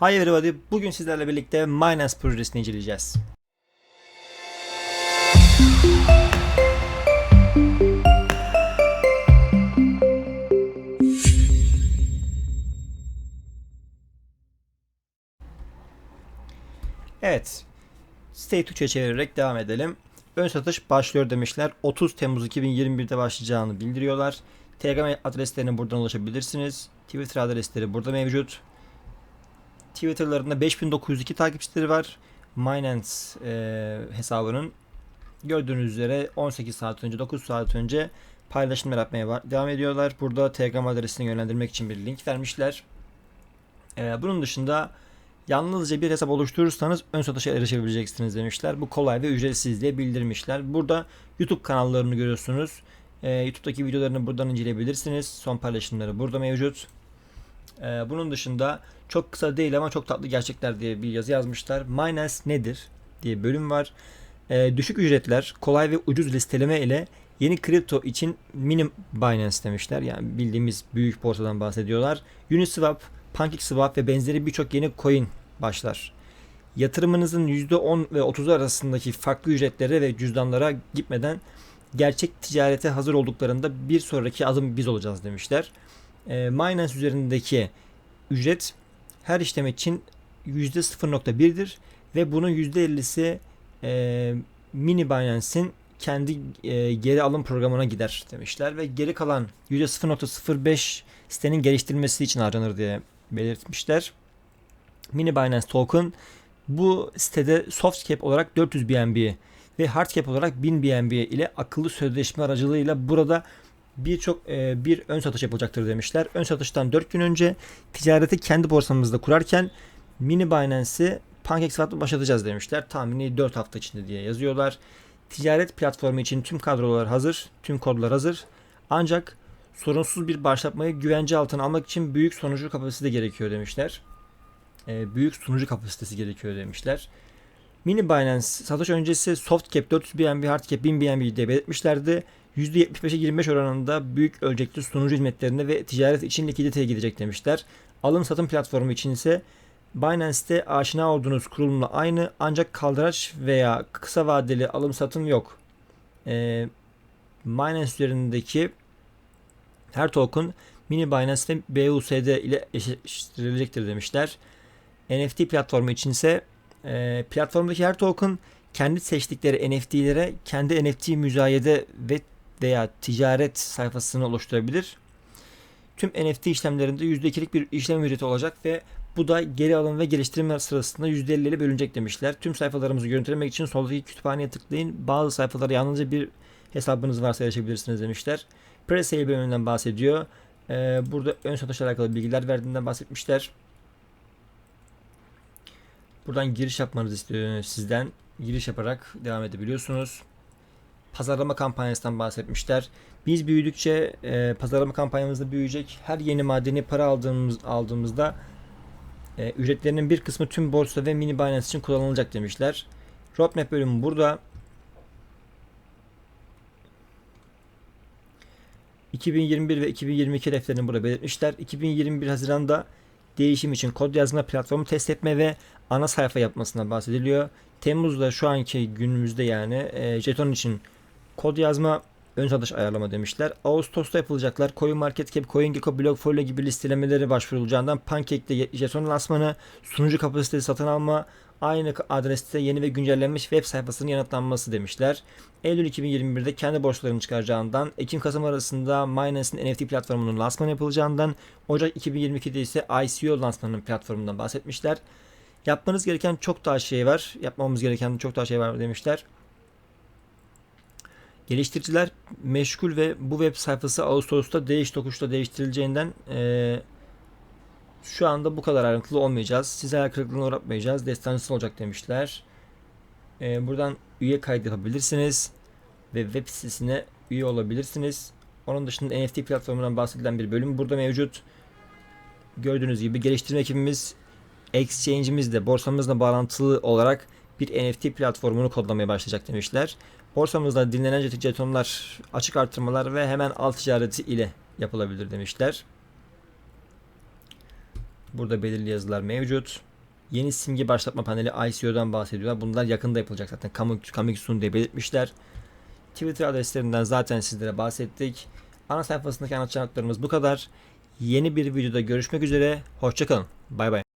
Hi everybody, bugün sizlerle birlikte Minance projesini inceleyeceğiz. Evet, State 3'e çevirerek devam edelim. Ön satış başlıyor demişler. 30 Temmuz 2021'de başlayacağını bildiriyorlar. Telegram adreslerine buradan ulaşabilirsiniz. Twitter adresleri burada mevcut. Twitter'larında 5902 takipçileri var. Minance e, hesabının gördüğünüz üzere 18 saat önce 9 saat önce paylaşımlar yapmaya va- devam ediyorlar. Burada Telegram adresini yönlendirmek için bir link vermişler. E, bunun dışında yalnızca bir hesap oluşturursanız ön satışa erişebileceksiniz demişler. Bu kolay ve ücretsiz diye bildirmişler. Burada YouTube kanallarını görüyorsunuz. E, YouTube'daki videolarını buradan inceleyebilirsiniz. Son paylaşımları burada mevcut. Ee, bunun dışında çok kısa değil ama çok tatlı gerçekler diye bir yazı yazmışlar. Minance nedir diye bölüm var. Ee, düşük ücretler, kolay ve ucuz listeleme ile yeni kripto için mini Binance demişler. Yani bildiğimiz büyük borsadan bahsediyorlar. Uniswap, PancakeSwap ve benzeri birçok yeni coin başlar. Yatırımınızın %10 ve 30 arasındaki farklı ücretlere ve cüzdanlara gitmeden gerçek ticarete hazır olduklarında bir sonraki adım biz olacağız demişler e, Binance üzerindeki ücret her işlem için %0.1'dir ve bunun %50'si e, mini Binance'in kendi e, geri alım programına gider demişler ve geri kalan %0.05 sitenin geliştirilmesi için harcanır diye belirtmişler. Mini Binance Token bu sitede soft cap olarak 400 BNB ve hard cap olarak 1000 BNB ile akıllı sözleşme aracılığıyla burada birçok e, bir ön satış yapılacaktır demişler. Ön satıştan 4 gün önce ticareti kendi borsamızda kurarken mini Binance'i PancakeSwap'la başlatacağız demişler. Tahmini 4 hafta içinde diye yazıyorlar. Ticaret platformu için tüm kadrolar hazır, tüm kodlar hazır. Ancak sorunsuz bir başlatmayı güvence altına almak için büyük sunucu kapasitesi gerekiyor demişler. E, büyük sunucu kapasitesi gerekiyor demişler. Mini Binance satış öncesi soft cap 400 BNB, hard cap 1000 BNB diye belirtmişlerdi. %75'e 25 oranında büyük ölçekli sunucu hizmetlerine ve ticaret için likiditeye gidecek demişler. Alım satım platformu için ise Binance'te aşina olduğunuz kurulumla aynı ancak kaldıraç veya kısa vadeli alım satım yok. Ee, Binance üzerindeki her token mini Binance ve BUSD ile eşleştirilecektir demişler. NFT platformu için ise e, platformdaki her token kendi seçtikleri NFT'lere kendi NFT müzayede ve veya ticaret sayfasını oluşturabilir. Tüm NFT işlemlerinde %2'lik bir işlem ücreti olacak ve bu da geri alım ve geliştirme sırasında %50 ile bölünecek demişler. Tüm sayfalarımızı görüntülemek için soldaki kütüphaneye tıklayın. Bazı sayfalara yalnızca bir hesabınız varsa erişebilirsiniz demişler. Pre-sale bölümünden bahsediyor. Ee, burada ön satışla alakalı bilgiler verdiğinden bahsetmişler. Buradan giriş yapmanızı istiyor sizden. Giriş yaparak devam edebiliyorsunuz pazarlama kampanyasından bahsetmişler. Biz büyüdükçe e, pazarlama kampanyamız da büyüyecek. Her yeni madeni para aldığımız aldığımızda e, ücretlerinin bir kısmı tüm borsa ve mini Binance için kullanılacak demişler. Roadmap bölümü burada. 2021 ve 2022 hedeflerini burada belirtmişler. 2021 Haziran'da değişim için kod yazma platformu test etme ve ana sayfa yapmasından bahsediliyor. Temmuz'da şu anki günümüzde yani e, jeton için kod yazma ön satış ayarlama demişler. Ağustos'ta yapılacaklar. CoinMarketCap, CoinGecko, BlockFolio gibi listelemeleri başvurulacağından Pancake'de jeton lansmanı, sunucu kapasitesi satın alma, aynı adreste yeni ve güncellenmiş web sayfasının yanıtlanması demişler. Eylül 2021'de kendi borçlarını çıkaracağından, Ekim-Kasım arasında Binance'in NFT platformunun lansmanı yapılacağından, Ocak 2022'de ise ICO lansmanının platformundan bahsetmişler. Yapmanız gereken çok daha şey var. Yapmamız gereken çok daha şey var demişler. Geliştiriciler meşgul ve bu web sayfası Ağustos'ta değiş tokuşta değiştirileceğinden e, şu anda bu kadar ayrıntılı olmayacağız. Size hayal kırıklığına uğratmayacağız. Destansı olacak demişler. E, buradan üye kaydı yapabilirsiniz. Ve web sitesine üye olabilirsiniz. Onun dışında NFT platformundan bahsedilen bir bölüm burada mevcut. Gördüğünüz gibi geliştirme ekibimiz exchange'imizle borsamızla bağlantılı olarak bir NFT platformunu kodlamaya başlayacak demişler. Borsamızda dinlenen jetonlar, açık artırmalar ve hemen alt ticareti ile yapılabilir demişler. Burada belirli yazılar mevcut. Yeni simge başlatma paneli ICO'dan bahsediyorlar. Bunlar yakında yapılacak zaten. Coming, soon diye belirtmişler. Twitter adreslerinden zaten sizlere bahsettik. Ana sayfasındaki anlatacaklarımız bu kadar. Yeni bir videoda görüşmek üzere. Hoşçakalın. Bay bay.